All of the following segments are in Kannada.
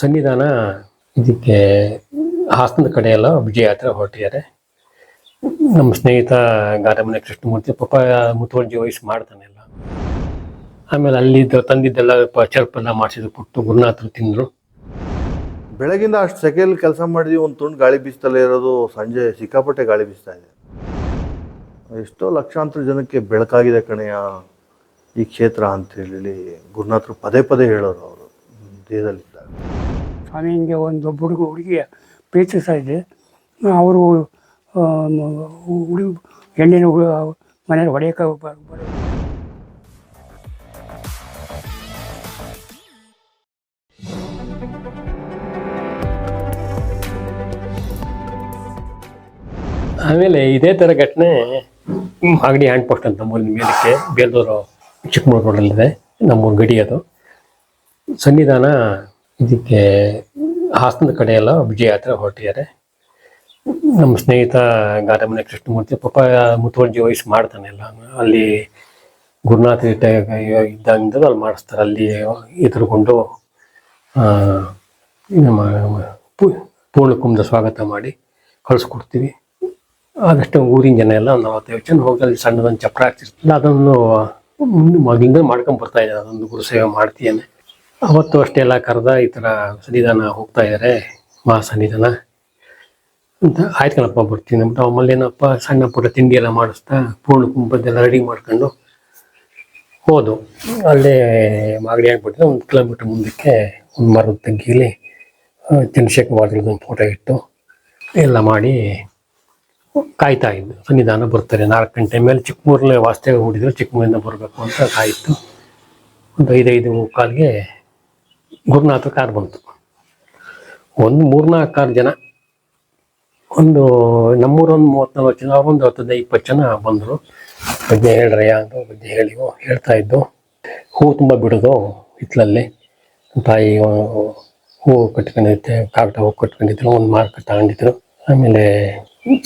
ಸನ್ನಿಧಾನ ಇದಕ್ಕೆ ಹಾಸನದ ಕಡೆ ವಿಜಯ ಯಾತ್ರೆ ಹೊರಟಿದ್ದಾರೆ. ನಮ್ಮ ಸ್ನೇಹಿತ ಗಾರಮನೆ ಕೃಷ್ಣಮೂರ್ತಿ ಪಾಪ ಮುತುವರ್ಜಿ ವಯಸ್ಸು ಮಾಡ್ತಾನೆ ಎಲ್ಲ ಆಮೇಲೆ ಅಲ್ಲಿದ್ದ ತಂದಿದ್ದೆಲ್ಲ ಚರ್ಪೆಲ್ಲ ಮಾಡಿಸಿದ್ರು, ಪುಟ್ಟು ಗುರುನಾಥರು ತಿಂದರು. ಬೆಳಗಿಂದ ಅಷ್ಟು ಸೆಕೆಯಲ್ಲಿ ಕೆಲಸ ಮಾಡಿದ್ವಿ, ಒಂದು ತುಂಡು ಗಾಳಿ ಬೀಸ್ತಲೇ ಇರೋದು, ಸಂಜೆ ಸಿಕ್ಕಾಪಟ್ಟೆ ಗಾಳಿ ಬೀಸ್ತಾ ಇದೆ. ಎಷ್ಟೋ ಲಕ್ಷಾಂತರ ಜನಕ್ಕೆ ಬೆಳಕಾಗಿದೆ ಕಣೆಯ ಈ ಕ್ಷೇತ್ರ ಅಂತ ಹೇಳಿ ಗುರುನಾಥರು ಪದೇ ಪದೇ ಹೇಳೋರು ಅವರು ದೇಹದಲ್ಲಿದ್ದಾಗ ಸ್ವಾಮಿ ಹಿಂಗೆ ಒಂದು ಹುಡುಗ ಹುಡುಗಿಯ ಪ್ರೀತಿಸ್ತಾ ಇದೆ ಅವರು ಹುಡುಗ ಹೆಣ್ಣಿನ ಮನೆಯಲ್ಲಿ ಹೊಡೆಯೋಕೆ ಆಮೇಲೆ ಇದೇ ಥರ ಘಟನೆ ಮಾಗಡಿ ಹ್ಯಾಂಡ್ ಪೋಸ್ಟ್ ಅಂತ ನಮ್ಮೂರಿನ ಮೇಲಕ್ಕೆ ಬೇಲೂರು ಚಿಕ್ಕಮಗಳೂರು ರೋಡಲ್ಲಿದೆ, ನಮ್ಮೂರು ಗಡಿ ಅದು. ಸನ್ನಿಧಾನ ಇದಕ್ಕೆ ಹಾಸನದ ಕಡೆ ಎಲ್ಲ ವಿಜಯ ಯಾತ್ರೆ ಹೊರಟಿದ್ದಾರೆ. ನಮ್ಮ ಸ್ನೇಹಿತ ಗಾರಮನೆ ಕೃಷ್ಣಮೂರ್ತಿ, ಪಾಪ ಮುತುವರ್ಜಿ ವಯಸ್ಸು ಮಾಡ್ತಾನೆ ಎಲ್ಲ. ಅಲ್ಲಿ ಗುರುನಾಥ ಇದ್ದ ಇದ್ದಾಗಿಂದ ಅಲ್ಲಿ ಮಾಡಿಸ್ತಾರೆ. ಅಲ್ಲಿ ಎದುರುಕೊಂಡು ನಮ್ಮ ಪೂ- ಪೂರ್ಣ ಕುಂಭದ ಸ್ವಾಗತ ಮಾಡಿ ಕಳಿಸ್ಕೊಡ್ತೀವಿ. ಆದಷ್ಟು ಊರಿನ ಜನ ಎಲ್ಲ ನಲವತ್ತೈದು ಜನ ಹೋಗಿ ಅಲ್ಲಿ ಸಣ್ಣದೊಂದು ಚಪ್ರ ಹಾಕ್ತಿರ್ತಿಲ್ಲ ಅದನ್ನು ಮಗಿಂದ ಮಾಡ್ಕೊಂಡು ಬರ್ತಾ ಇದ್ದಾರೆ. ಅದೊಂದು ಗುರು ಸೇವೆ ಮಾಡ್ತೀಯೇನೆ. ಅವತ್ತು ಅಷ್ಟೇ ಎಲ್ಲ ಕರೆದ ಈ ಥರ ಸನ್ನಿಧಾನ ಹೋಗ್ತಾ ಇದ್ದಾರೆ ಮಹಾ ಸನ್ನಿಧಾನ. ಅಂತ ಆಯ್ತು ಕಣಪ್ಪ, ಬರ್ತೀನಿ ಅಂದ್ಬಿಟ್ಟು ಆಮೇಲೆ ಏನಪ್ಪ, ಸಣ್ಣ ಪುಟ್ಟ ತಿಂಡಿ ಎಲ್ಲ ಮಾಡಿಸ್ತಾ ಪೂರ್ಣ ಕುಂಭದ್ದೆಲ್ಲ ರೆಡಿ ಮಾಡ್ಕೊಂಡು ಹೋದು. ಅಲ್ಲೇ ಮಾಗಡಿ ಆಗ್ಬಿಟ್ಟು ಒಂದು ಕಿಲೋಮೀಟ್ರ್ ಮುಂದಕ್ಕೆ ಒಂದು ಮರದ ತಗ್ಗಿಲಿ ಚಂದ್ರಶೇಖರ್ ವಾದ್ರದ್ದು ಒಂದು ಫೋಟೋ ಇಟ್ಟು ಎಲ್ಲ ಮಾಡಿ ಕಾಯ್ತಾ ಇದ್ದು. ಸನ್ನಿಧಾನ ಬರ್ತಾರೆ ನಾಲ್ಕು ಗಂಟೆ ಮೇಲೆ ಚಿಕ್ಕಮೂರಲ್ಲೇ ವಾಸ್ತವ್ಯ ಹೂಡಿದ್ರು ಚಿಕ್ಕಮೂರಿಂದ ಬರಬೇಕು ಅಂತ ಕಾಯಿತು. ಒಂದು ಐದೈದು ಕಾಲ್ಗೆ ಗುರುನಾಥ ಕಾರ್ ಬಂತು. ಒಂದು ಮೂರ್ನಾಲ್ಕು ಆರು ಜನ, ಒಂದು ನಮ್ಮೂರೊಂದು ಮೂವತ್ತ್ನಾಲ್ಕು ಜನ, ಅವ್ರೊಂದು ಹತ್ತದ ಇಪ್ಪತ್ತು ಜನ ಬಂದರು. ಬಗ್ಗೆ ಹೇಳ್ರಯ್ಯ ಅಂತ ಬಗ್ಗೆ ಹೇಳಿವು ಹೇಳ್ತಾ ಇದ್ದು. ಹೂ ತುಂಬ ಬಿಡೋದು ಹಿತ್ತಲಲ್ಲಿ ತಾಯಿ ಹೂ- ಹೂ ಕಟ್ಕೊಂಡಿದ್ದೆ, ಕಾಗದ ಹೂ ಕಟ್ಕೊಂಡಿದ್ರು, ಒಂದು ಮಾರ್ಕ್ ತಗೊಂಡಿದ್ರು. ಆಮೇಲೆ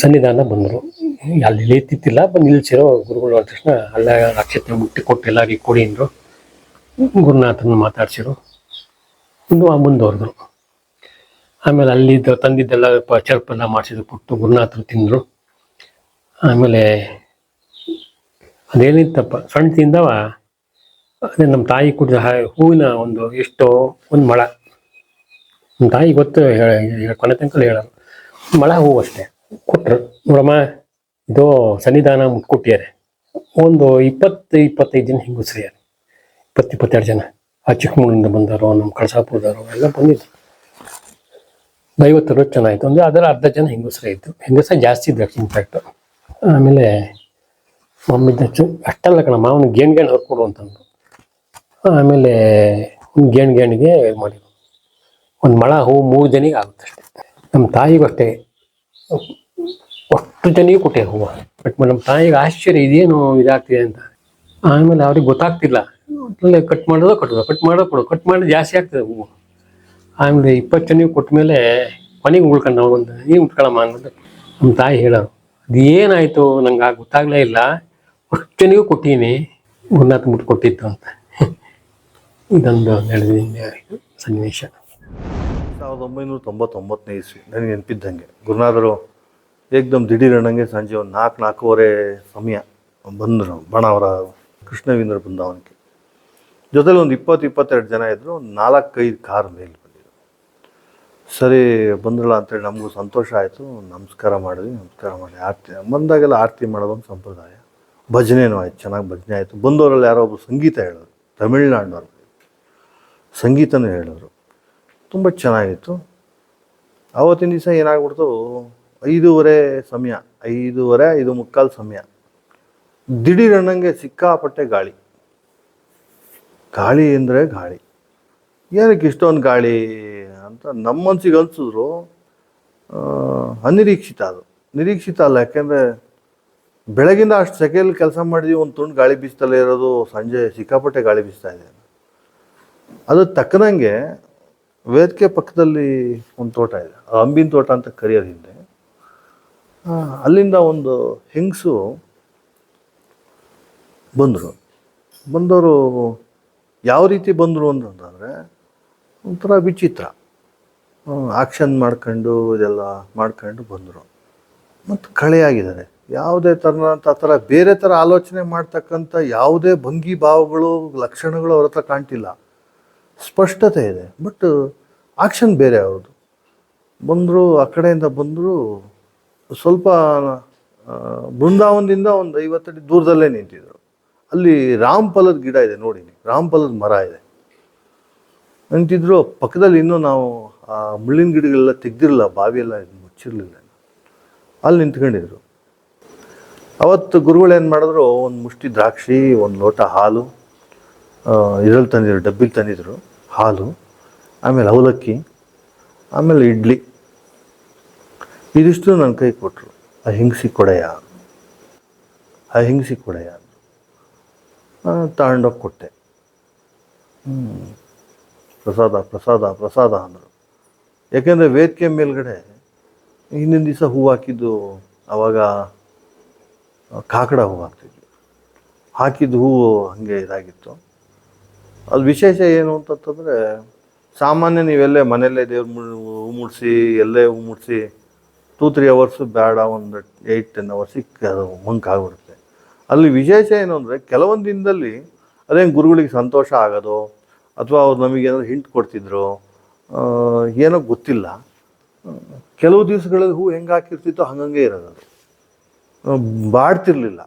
ಸನ್ನಿಧಾನ ಬಂದರು. ಅಲ್ಲಿ ಇಳಿತಿತ್ತಿಲ್ಲ ಬಂದು ನಿಲ್ಸಿರೋ ಗುರುಗಳು ಅಂದ ತಕ್ಷಣ ಅಲ್ಲೇ ಅಕ್ಷತೆ ಮುಟ್ಟಿ ಕೊಟ್ಟು ಎಲ್ಲರಿಗೆ ಕೊಡಿ ಗುರುನಾಥನ ಮಾತಾಡ್ಸಿರು. ಒಂದು ಮುಂದುವರೆದ್ರು. ಆಮೇಲೆ ಅಲ್ಲಿದ್ದ ತಂದಿದ್ದೆಲ್ಲ ಚರ್ಪೆಲ್ಲ ಮಾಡಿಸಿದ್ರು ಕೊಟ್ಟು ಗುರುನಾಥರು ತಿಂದರು. ಆಮೇಲೆ ಅದೇನಿತ್ತಪ್ಪ, ಸಣ್ಣ ತಿಂದವ, ಅದೇ ನಮ್ಮ ತಾಯಿ ಕುಡಿದ ಹೂವಿನ ಒಂದು ಎಷ್ಟೋ ಒಂದು ಮಳ. ನಮ್ಮ ತಾಯಿ ಗೊತ್ತು ಕೊನೆ ತನಕ ಹೇಳೋರು ಮಳ ಹೂವು ಅಷ್ಟೇ ಕೊಟ್ಟರು ನೋಡಮ್ಮ, ಇದು ಸನ್ನಿಧಾನ ಮುಟ್ಕೊಟ್ಟಿದ್ದಾರೆ. ಒಂದು ಇಪ್ಪತ್ತು, ಇಪ್ಪತ್ತೈದು ಜನ ಹೆಂಗಸ್ರಿಯಾರು ಇಪ್ಪತ್ತು, ಇಪ್ಪತ್ತೆರಡು ಜನ. ಆ ಚಿಕ್ಕಮಗಳೂರಿಂದ ಬಂದರು ನಮ್ಮ ಕಳಸಾಪುರದವರು ಎಲ್ಲ ಬಂದಿದ್ರು. ಐವತ್ತು ಚೆನ್ನಾಗಿತ್ತು ಅಂದರೆ ಅದರ ಅರ್ಧ ಜನ ಹೆಂಗಸರೇ ಇತ್ತು ಹೆಂಗಸ ಜಾಸ್ತಿ ಇದ್ರು ಇನ್ಫ್ಯಾಕ್ಟ್ ಆಮೇಲೆ ಮಮ್ಮಿದ್ದ ಅಷ್ಟಲ್ಲ ಕಣ ಮಾವನ ಗೇಣ್ ಗೇಣ್ ಹೊರ್ಕೊಡು ಅಂತಂದು ಆಮೇಲೆ ಒಂದು ಗೇಣ್ ಗೇಣಿಗೆ ಇದು ಮಾಡಿದ್ರು. ಒಂದು ಮಳ, ಹೂ, ಮೂರು ಜನಿಗೆ ಆಗುತ್ತೆ ನಮ್ಮ ತಾಯಿಗೂ ಅಷ್ಟೇ. ಅಷ್ಟು ಜನಿಗೆ ಕೊಟ್ಟೆ ಹೂವು. ಬಟ್ ನಮ್ಮ ತಾಯಿಗೆ ಆಶ್ಚರ್ಯ, ಇದೇನು ಇದಾಗ್ತಿದೆ ಅಂತ. ಆಮೇಲೆ ಅವ್ರಿಗೆ ಗೊತ್ತಾಗ್ತಿಲ್ಲ. ಒಟ್ನಲ್ಲಿ ಕಟ್ ಮಾಡೋದು ಕಟ್ಟೋದು ಕಟ್ ಮಾಡೋದು ಕೊಡು. ಕಟ್ ಮಾಡಿದ್ರೆ ಜಾಸ್ತಿ ಆಗ್ತದೆ ಹೂವು. ಆಮೇಲೆ ಇಪ್ಪತ್ತು ಜನಿಗೆ ಕೊಟ್ಟ ಮೇಲೆ ಕೊನೆಗೆ ಉಳ್ಕೊಂಡು ನಾವು ಒಂದು ನೀವು ಉಟ್ಕೊಳ್ಳಮ್ಮ ಅಂದ್ಬಿಟ್ಟು ನಮ್ಮ ತಾಯಿ ಹೇಳೋರು ಅದೇನಾಯಿತು ನಂಗೆ ಆಗ ಗೊತ್ತಾಗಲೇ ಇಲ್ಲ. ಅಷ್ಟು ಜನಿಗೂ ಕೊಟ್ಟೀನಿ. ಗುರುನಾಥ ಮುಟ್ಟು ಕೊಟ್ಟಿತ್ತು ಅಂತ. ಇದೊಂದು ನಡೆದ ಸನ್ನಿವೇಶ. ಸಾವಿರದ ಒಂಬೈನೂರ ತೊಂಬತ್ತೊಂಬತ್ತನೇ ಇಸ್ವಿ. ನನಗೆ ನೆನಪಿದ್ದಂಗೆ ಗುರುನಾಥರು ಏಕ್ದಮ್ ದಿಢೀರ್ ಅನ್ನಂಗೆ ಸಂಜೆ ಒಂದು ನಾಲ್ಕು, ನಾಲ್ಕೂವರೆ ಸಮಯ ಬಂದರು ಬಣವರ ಕೃಷ್ಣವೀಂದ್ರ ಬೃಂದಾವನಕ್ಕೆ. ಜೊತೆಲಿ ಒಂದು ಇಪ್ಪತ್ತು, ಇಪ್ಪತ್ತೆರಡು ಜನ ಇದ್ದರು ಒಂದು ನಾಲ್ಕೈದು ಕಾರ್ ಮೇಲೆ ಬಂದಿದ್ರು. ಸರಿ, ಬಂದ್ರಲ್ಲ ಅಂತೇಳಿ ನಮಗೂ ಸಂತೋಷ ಆಯಿತು. ನಮಸ್ಕಾರ ಮಾಡಿದ್ವಿ, ನಮಸ್ಕಾರ ಮಾಡಿ ಆರತಿ, ಬಂದಾಗೆಲ್ಲ ಆರತಿ ಮಾಡೋದೊಂದು ಸಂಪ್ರದಾಯ. ಭಜನೆನೂ ಆಯ್ತು, ಚೆನ್ನಾಗಿ ಭಜನೆ ಆಯಿತು. ಬಂದವರಲ್ಲಿ ಯಾರೋ ಒಬ್ಬರು ಸಂಗೀತ ಹೇಳೋರು ತಮಿಳ್ನಾಡಿನವ್ರು. ಸಂಗೀತನೂ ಹೇಳಿದ್ರು. ತುಂಬ ಚೆನ್ನಾಗಿತ್ತು. ಆವತ್ತಿನ ದಿವಸ ಏನಾಗ್ಬಿಡ್ತು, ಐದೂವರೆ ಸಮಯ, ಐದೂವರೆ, ಐದು ಮುಕ್ಕಾಲು ಸಮಯ. ದಿಢೀರ್ ಅನ್ನಂಗೆ ಸಿಕ್ಕಾಪಟ್ಟೆ ಗಾಳಿ. ಗಾಳಿ ಅಂದರೆ ಗಾಳಿ. ಏನಕ್ಕೆ ಇಷ್ಟೊಂದು ಗಾಳಿ ಅಂತ ನಮ್ಮ ಮನ್ಸಿಗೆ ಅನಿಸಿದ್ರು ಅನಿರೀಕ್ಷಿತ ಅದು. ನಿರೀಕ್ಷಿತ ಅಲ್ಲ, ಯಾಕೆಂದರೆ ಬೆಳಗಿಂದ ಅಷ್ಟು ಸೆಕೆಯಲ್ಲಿ ಕೆಲಸ ಮಾಡಿದ್ವಿ, ಒಂದು ತುಂಡು ಗಾಳಿ ಬೀಸ್ತಲೇ ಇರೋದು, ಸಂಜೆ ಸಿಕ್ಕಾಪಟ್ಟೆ ಗಾಳಿ ಬೀಸ್ತಾ ಇದೆ. ಅದು ತಕ್ಕನಂಗೆ ವೇದಿಕೆ ಪಕ್ಕದಲ್ಲಿ ಒಂದು ತೋಟ ಇದೆ ಅಂಬಿನ ತೋಟ ಅಂತ ಕರೆಯೋದು ಹಿಂದೆ. ಅಲ್ಲಿಂದ ಒಂದು ಹೆಂಗಸು ಬಂದರು. ಬಂದವರು ಯಾವ ರೀತಿ ಬಂದರು ಅಂತಂದರೆ ಒಂಥರ ವಿಚಿತ್ರ. ಆಕ್ಷನ್ ಮಾಡ್ಕೊಂಡು ಇದೆಲ್ಲ ಮಾಡ್ಕೊಂಡು ಬಂದರು. ಮತ್ತು ಕಳೆಯಾಗಿದ್ದಾರೆ ಯಾವುದೇ ಥರ ಆ ಥರ ಬೇರೆ ಥರ ಆಲೋಚನೆ ಮಾಡ್ತಕ್ಕಂಥ ಯಾವುದೇ ಭಂಗಿ ಭಾವಗಳು, ಲಕ್ಷಣಗಳು ಅವ್ರ ಹತ್ರ ಕಾಣ್ತಿಲ್ಲ. ಸ್ಪಷ್ಟತೆ ಇದೆ, ಬಟ್ ಆಕ್ಷನ್ ಬೇರೆ ಅವ್ರದ್ದು. ಬಂದರು, ಆ ಕಡೆಯಿಂದ ಬಂದರು, ಸ್ವಲ್ಪ ಬೃಂದಾವನದಿಂದ ಒಂದು ಐವತ್ತಡಿ ದೂರದಲ್ಲೇ ನಿಂತಿದ್ರು. ಅಲ್ಲಿ ರಾಮಫಲದ ಗಿಡ ಇದೆ ನೋಡಿ ರಾಮ್ ರಾಮಫಲದ ಮರ ಇದೆ. ಅಂತಿದ್ರು ಪಕ್ಕದಲ್ಲಿ ಇನ್ನೂ ನಾವು ಆ ಮುಳ್ಳಿನ ಗಿಡಗಳೆಲ್ಲ ತೆಗ್ದಿರಲಿಲ್ಲ ಬಾವಿಯೆಲ್ಲ ಮುಚ್ಚಿರಲಿಲ್ಲ ಅಲ್ಲಿ ನಿಂತ್ಕೊಂಡಿದ್ರು. ಅವತ್ತು ಗುರುಗಳು ಏನು ಮಾಡಿದ್ರು, ಒಂದು ಮುಷ್ಟಿ ದ್ರಾಕ್ಷಿ, ಒಂದು ಲೋಟ ಹಾಲು ಇದರಲ್ಲಿ ತಂದಿದ್ರು, ಡಬ್ಬಿಲಿ ತಂದಿದ್ರು, ಹಾಲು, ಆಮೇಲೆ ಅವಲಕ್ಕಿ, ಆಮೇಲೆ ಇಡ್ಲಿ. ಇದಿಷ್ಟು ನನ್ನ ಕೈ ಕೊಟ್ಟರು ಆ ಹಿಂಗ್ಸಿ ಕೊಡೆಯ. ಆ ಹಿಂಗ್ಸಿ ಕೊಡೆಯ ತಗೊಂಡೋಗಿ ಕೊಟ್ಟೆ. ಪ್ರಸಾದ ಪ್ರಸಾದ ಪ್ರಸಾದ ಅಂದರು. ಯಾಕೆಂದರೆ ವೇದಿಕೆ ಮೇಲ್ಗಡೆ ಹಿಂದಿನ ದಿವಸ ಹೂವು ಹಾಕಿದ್ದು ಅವಾಗ ಕಾಕಡ ಹೂವು ಹಾಕ್ತಿದ್ವಿ. ಹಾಕಿದ್ದು ಹೂವು ಹಾಗೆ ಇದಾಗಿತ್ತು. ಅದು ವಿಶೇಷ ಏನು ಅಂತಂತಂದರೆ, ಸಾಮಾನ್ಯ ನೀವೆಲ್ಲೇ ಮನೆಯಲ್ಲೇ ದೇವ್ರ ಹೂ ಮುಡಿಸಿ, ಎಲ್ಲೇ ಹೂ ಮುಡಿಸಿ ಟೂ ತ್ರೀ ಅವರ್ಸು ಬೇಡ, ಒಂದು ಏಯ್ಟ್ ಟೆನ್ ಅವರ್ಸಿಗೆ ಅದು ಮಂಕ್ ಆಗಿಬಿಡುತ್ತೆ ಅಲ್ಲಿ ವಿಶೇಷ ಏನು ಅಂದರೆ ಕೆಲವೊಂದು ದಿನದಲ್ಲಿ ಅದೇನು ಗುರುಗಳಿಗೆ ಸಂತೋಷ ಆಗೋದು ಅಥವಾ ಅವ್ರು ನಮಗೇನಾದ್ರು ಹಿಂಟ್ ಕೊಡ್ತಿದ್ರು ಏನೋ ಗೊತ್ತಿಲ್ಲ. ಕೆಲವು ದಿವಸಗಳಲ್ಲಿ ಹೂ ಹೆಂಗೆ ಹಾಕಿರ್ತಿತ್ತು ಹಂಗಂಗೆ ಇರೋದು ಅದು. ಬಾಡ್ತಿರ್ಲಿಲ್ಲ.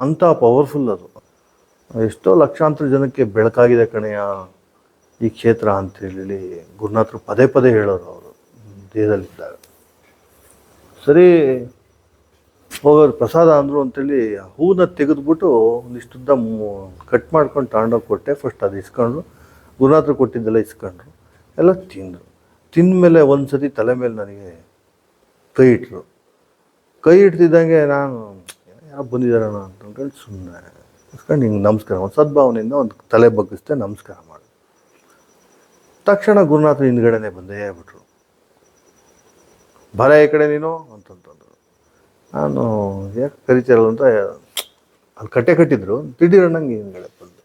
ಅಂಥ ಪವರ್ಫುಲ್ ಅದು. ಎಷ್ಟೋ ಲಕ್ಷಾಂತರ ಜನಕ್ಕೆ ಬೆಳಕಾಗಿದೆ ಕಣೆಯ ಈ ಕ್ಷೇತ್ರ ಅಂತೇಳಿ ಗುರುನಾಥರು ಪದೇ ಪದೇ ಹೇಳೋರು ಅವರು ದೇಹದಲ್ಲಿದ್ದಾಗ ಸರಿ ಹೋಗೋರು ಪ್ರಸಾದ ಅಂದರು ಅಂತೇಳಿ ಹೂನ ತೆಗೆದುಬಿಟ್ಟು ಒಂದಿಷ್ಟುದ್ದ ಕಟ್ ಮಾಡ್ಕೊಂಡು ತಗೊಂಡೋಗಿ ಕೊಟ್ಟೆ. ಫಸ್ಟ್ ಅದು ಇಸ್ಕೊಂಡ್ರು. ಗುರುನಾಥರು ಕೊಟ್ಟಿದ್ದೆಲ್ಲ ಇಸ್ಕೊಂಡ್ರು. ಎಲ್ಲ ತಿಂದರು. ತಿಂದಮೇಲೆ ಒಂದು ಸತಿ ತಲೆ ಮೇಲೆ ನನಗೆ ಕೈ ಇಟ್ಟರು ಕೈ ಇಡ್ತಿದ್ದಂಗೆ ನಾನು ಯಾರು ಬಂದಿದ್ದಾರಣ ಅಂತ ಸುಮ್ಮನೆ ಇಸ್ಕೊಂಡು ಹಿಂಗೆ ನಮಸ್ಕಾರ ಒಂದು ಸದ್ಭಾವನೆಯಿಂದ ಒಂದು ತಲೆ ಬಗ್ಗಿಸ್ದೆ ನಮಸ್ಕಾರ ಮಾಡಿ. ತಕ್ಷಣ ಗುರುನಾಥರು ಹಿಂದ್ಗಡೆನೆ ಬಂದೇ ಬಿಟ್ರು. ಬರ ಈ ಕಡೆ ನೀನು ಅಂತಂತಂದ್ರು. ನಾನು ಯಾಕೆ ಕರಿತಾರಲ್ಲ ಅಂತ ಅಲ್ಲಿ ಕಟ್ಟೆ ಕಟ್ಟಿದ್ರು. ದಿಢೀರನ್ನಂಗೆ ಹಿಂದ್ಗಡೆ ಬಂದು.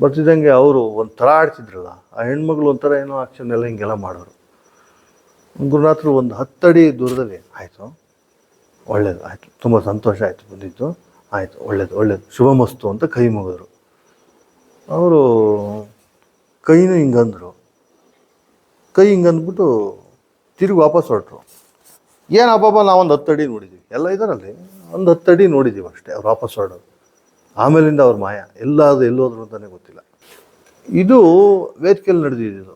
ಬರ್ತಿದ್ದಂಗೆ ಅವರು ಒಂಥರ ಆಡ್ತಿದ್ರಲ್ಲ, ಆ ಹೆಣ್ಮಗಳು ಒಂಥರ ಏನೋ ಆಕ್ಷನ್ ಎಲ್ಲ ಹಿಂಗೆಲ್ಲ ಮಾಡೋರು. ಗುರುನಾಥರು ಒಂದು ಹತ್ತಡಿ ದೂರದಲ್ಲಿ, ಆಯಿತು, ಒಳ್ಳೇದು, ಆಯಿತು, ತುಂಬ ಸಂತೋಷ ಆಯಿತು, ಬಂದಿದ್ದು, ಆಯಿತು, ಒಳ್ಳೇದು ಒಳ್ಳೇದು, ಶುಭಮಸ್ತು ಅಂತ ಕೈ ಮುಗಿದ್ರು. ಅವರು ಕೈನೂ ಹಿಂಗಂದ್ರು. ಕೈ ಹಿಂಗಂದ್ಬಿಟ್ಟು ತಿರುಗಿ ವಾಪಸ್ ಹೊರಟ್ರು. ಏನು ನಾವು ನಾವೊಂದು ಹತ್ತಡಿ ನೋಡಿದ್ದೀವಿ ಎಲ್ಲ ಇದರಲ್ಲಿ? ಒಂದು ಹತ್ತಡಿ ನೋಡಿದ್ದೀವಿ ಅಷ್ಟೇ ಅವ್ರು ವಾಪಸ್ ಹೊರಡೋದು. ಆಮೇಲಿಂದ ಅವ್ರ ಮಾಯ. ಎಲ್ಲಾದ್ರು ಎಲ್ಲೋದ್ರು ಅಂತಲೇ ಗೊತ್ತಿಲ್ಲ. ಇದು ವೇದಿಕೆಯಲ್ಲಿ ನಡೆದಿದ್ದು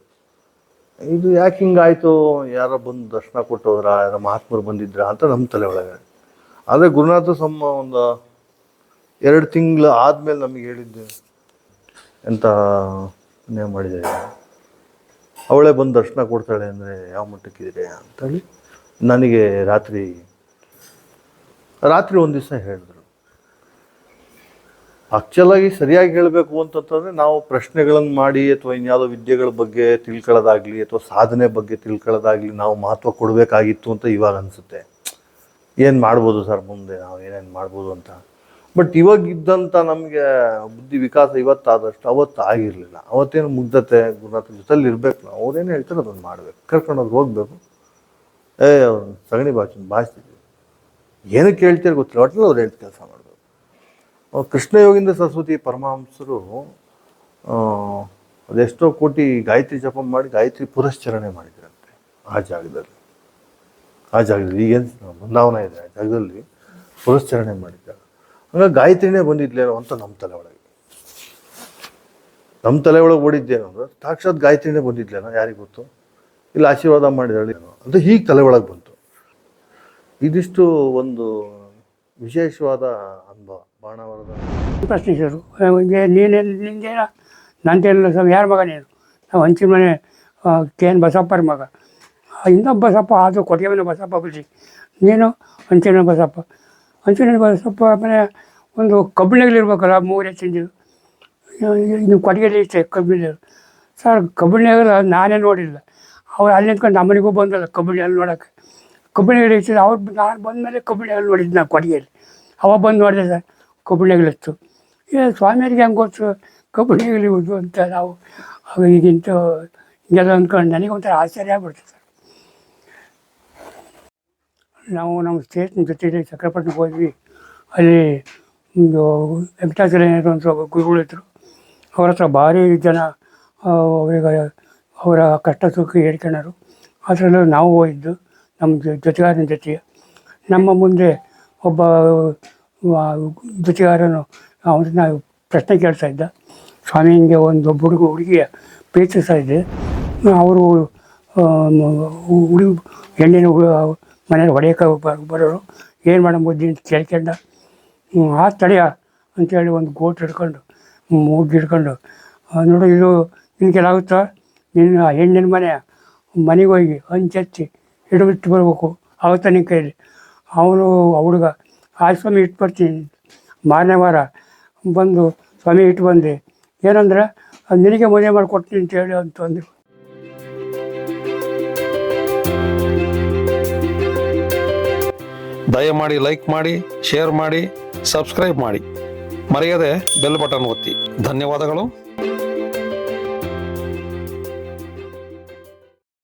ಇದು. ಯಾಕೆ ಹಿಂಗಾಯಿತು? ಯಾರೋ ಬಂದು ದರ್ಶನ ಕೊಟ್ಟೋದ್ರ? ಯಾರ ಮಹಾತ್ಮರು ಬಂದಿದ್ರ ಅಂತ ನಮ್ಮ ತಲೆ ಒಳಗೆ ಆದರೆ ಗುರುನಾಥ ಸಮ್ಮ ಒಂದು ಎರಡು ತಿಂಗಳು ಆದಮೇಲೆ ನಮಗೆ ಹೇಳಿದ್ದೆ ಎಂತ ಮಾಡಿದೆ ಅವಳೇ ಬಂದು ದರ್ಶನ ಕೊಡ್ತಾಳೆ ಅಂದರೆ ಯಾವ ಮಟ್ಟಕ್ಕಿದ್ರೆ ಅಂತೇಳಿ ನನಗೆ ರಾತ್ರಿ ರಾತ್ರಿ ಒಂದು ದಿವಸ ಹೇಳಿದ್ರು. ಆಕ್ಚುಲಾಗಿ ಸರಿಯಾಗಿ ಹೇಳಬೇಕು ಅಂತಂತಂದರೆ ನಾವು ಪ್ರಶ್ನೆಗಳನ್ನು ಮಾಡಿ ಅಥವಾ ಇನ್ಯಾವುದೋ ವಿದ್ಯೆಗಳ ಬಗ್ಗೆ ತಿಳ್ಕೊಳ್ಳೋದಾಗಲಿ ಅಥವಾ ಸಾಧನೆ ಬಗ್ಗೆ ತಿಳ್ಕೊಳ್ಳೋದಾಗಲಿ ನಾವು ಮಹತ್ವ ಕೊಡಬೇಕಾಗಿತ್ತು ಅಂತ ಇವಾಗ ಅನಿಸುತ್ತೆ. ಏನು ಮಾಡ್ಬೋದು ಸರ್ ಮುಂದೆ? ನಾವು ಏನೇನು ಮಾಡ್ಬೋದು ಅಂತ. ಬಟ್ ಇವಾಗ ಇದ್ದಂಥ ನಮಗೆ ಬುದ್ಧಿ ವಿಕಾಸ ಇವತ್ತಾದಷ್ಟು ಅವತ್ತು ಆಗಿರಲಿಲ್ಲ ಅವತ್ತೇನು ಮುಗ್ಧತೆ ಗುರುನಾಥ ಜೊತೆಲಿ ಇರಬೇಕು. ನಾವು ಅವ್ರೇನು ಹೇಳ್ತಾರೆ ಅದನ್ನು ಮಾಡಬೇಕು. ಕರ್ಕೊಂಡೋಗಿ ಹೋಗ್ಬೇಕು. ಏ ಸಗಣಿ ಭಾಷೆ ಬಾಯಿಸ್ತಿದ್ವಿ ಏನಕ್ಕೆ ಹೇಳ್ತೀರ ಗೊತ್ತಿಲ್ಲ ಒಟ್ಟಲ್ಲಿ ಅವ್ರು ಹೇಳ್ತ ಕೆಲಸ ಮಾಡೋದು ಕೃಷ್ಣ ಯೋಗಿಂದ ಸರಸ್ವತಿ ಪರಮಹಂಸರು ಅದೆಷ್ಟೋ ಕೋಟಿ ಗಾಯತ್ರಿ ಜಪ ಮಾಡಿ ಗಾಯತ್ರಿ ಪುರಶ್ಚರಣೆ ಮಾಡಿದ್ರಂತೆ ಆ ಜಾಗದಲ್ಲಿ. ಆ ಜಾಗದಲ್ಲಿ ಈಗೇನು ಬೃಂದಾವನ ಇದೆ, ಆ ಜಾಗದಲ್ಲಿ ಪುರಶ್ಚರಣೆ ಮಾಡಿದ್ದಾರೆ ಹಂಗಾಗಿ ಗಾಯತ್ರಿನೇ ಬಂದಿದ್ಲೇನೋ ಅಂತ ನಮ್ಮ ತಲೆ ಒಳಗೆ. ನಮ್ಮ ತಲೆ ಒಳಗೆ ಓಡಿದ್ದೇನೋ ಅಂದ್ರೆ ಸಾಕ್ಷಾತ್ ಗಾಯತ್ರಿನೇ ಬಂದಿದ್ಲೇನೋ, ಯಾರಿಗೆ ಗೊತ್ತು? ಇಲ್ಲ ಆಶೀರ್ವಾದ ಮಾಡಿದಾಳೆ ಅಂತ ಹೀಗೆ ತಲೆ ಒಳಗೆ ಬಂತು. ಇದಿಷ್ಟು ಒಂದು ವಿಶೇಷವಾದ ಅನುಭವ, ಬಾಣವರದ ಪ್ರಶ್ನಿಸಿದರು ನೀನೇ ನಿಂದೇನ ನಂದೇನಿಲ್ಲ ಸ್ವಾಮಿ ಯಾರ ಮಗ ನೀನು? ನಾವು ಹಂಚಿನ ಮನೆ ಕೆ ಎನ್ ಬಸಪ್ಪರ ಮಗ. ಇನ್ನೊಬ್ಬ ಬಸಪ್ಪ ಆದರೂ ಕೊಟ್ಟಿಗೆ ಮನೆ ಬಸಪ್ಪ ಬಿಡಿ ನೀನು ಹಂಚಿನ ಬಸಪ್ಪ. ಹಂಚಿನ ಬಸಪ್ಪ ಮನೆ ಒಂದು ಕಬ್ಬಿಣಗಳಿರ್ಬೇಕಲ್ಲ, ಮೂರು ಹೆಚ್ಚಿನ ಇನ್ನು ಕೊಟ್ಟಿಗೆಯಲ್ಲಿ ಇಷ್ಟೇ ಕಬ್ಬಿಣ ಸರ್ ಕಬ್ಬಿಣ ನಾನೇ ನೋಡಿಲ್ಲ. ಅವ್ರು ಅಲ್ಲಿ ನಿಂತ್ಕೊಂಡು ನಮ್ಮನಿಗೂ ಬಂದಲ್ಲ ಕಬಡ್ಡಿ ಅಲ್ಲಿ ನೋಡೋಕ್ಕೆ. ಕಬಡ್ಡಿ ಹಿಡಿತಿದ್ರು ಅವ್ರು ನಾನು ಬಂದ ಮೇಲೆ ಕಬಡ್ಡಿ ಅಲ್ಲಿ ನೋಡಿದ್ದು ನಾನು ಕೊಡಿಯಲ್ಲಿ ಅವ ಬಂದು ನೋಡಿದೆ ಸರ್, ಕಬಡ್ಡಿ ಹಗಲಿತ್ತು ಈಗ ಸ್ವಾಮಿಯರಿಗೆ ಹೆಂಗೆ ಗೊತ್ತು? ಕಬಡ್ಡಿ ಗೆಲ್ಲುವುದು ಅಂತ ನಾವು ಈಗಿಂತ ಹಿಂಗೆಲ್ಲ ಅಂದ್ಕೊಂಡು ನನಗೆ ಒಂಥರ ಆಶ್ಚರ್ಯ ಆಗ್ಬಿಡ್ತು ಸರ್. ನಾವು ನಮ್ಮ ಸ್ಟೇಟ್ನ ಜೊತೆಗೆ ಚಕ್ರಪಟ್ಟಣಕ್ಕೆ ಹೋದ್ವಿ. ಅಲ್ಲಿ ಒಂದು ವೆಂಕಟಾಚಲಯ್ಯನವರು ಅಂತ ಗುರುಗಳು ಇದ್ದರು ಅವ್ರ ಹತ್ರ ಭಾರಿ ಜನ ಅವರಿಗೆ ಅವರ ಕಷ್ಟ ಸುಖ ಹೇಳ್ಕೊಳೋರು ಅದರಲ್ಲೂ ನಾವು ಹೋಗಿದ್ದು ನಮ್ಮ ಜೊತೆಗಾರನ ಜೊತೆ ನಮ್ಮ ಮುಂದೆ ಒಬ್ಬ ಜೊತೆಗಾರನು ಅವನು ನಾವು ಪ್ರಶ್ನೆ ಕೇಳ್ತಾ ಇದ್ದ. ಸ್ವಾಮಿ ಹಿಂಗೆ ಒಂದು ಹುಡುಗ ಹುಡುಗಿಯ ಪ್ರೀತಿಸ್ತಾ ಇದ್ದೆ. ಅವರು ಹುಡುಗ ಹೆಣ್ಣಿನ ಮನೇಲಿ ಹೊಡೆಯೋಕೆ ಬರೋರು. ಏನು ಮಾಡೋ ಅಂತ ಕೇಳ್ಕೊಂಡ. ಆ ತಡೆಯ ಅಂತೇಳಿ ಒಂದು ಗೋಟ್ ಹಿಡ್ಕೊಂಡು ಮೂಗ್ ಹಿಡ್ಕೊಂಡು ಆ, ನೋಡು ಇದು ನಿನಗೆಲ್ಲಾಗುತ್ತಾ ನಿನ್ನ ಹೆಣ್ಣಿನ ಮನೆ, ಮನೆಗೆ ಹೋಗಿ ಹಂಚಿ ಹಿಡಿಬಿಟ್ಟು ಬರಬೇಕು ಆವತ್ತ ಕೈಯಲ್ಲಿ ಅವನು ಹುಡುಗ ಆ ಸ್ವಾಮಿ ಇಟ್ಟು ಬರ್ತೀನಿ. ಮಾರನೇ ವಾರ ಬಂದು ಸ್ವಾಮಿ ಇಟ್ಟು ಬಂದೆ. ಏನಂದ್ರೆ, ನಿನಗೆ ಮದುವೆ ಮಾಡಿಕೊಡ್ತೀನಿ ಅಂತ ಹೇಳಿ ಅಂತಂದರು ದಯಮಾಡಿ ಲೈಕ್ ಮಾಡಿ, ಶೇರ್ ಮಾಡಿ, ಸಬ್ಸ್ಕ್ರೈಬ್ ಮಾಡಿ. ಮರೆಯದೆ ಬೆಲ್ ಬಟನ್ ಒತ್ತಿ. ಧನ್ಯವಾದಗಳು.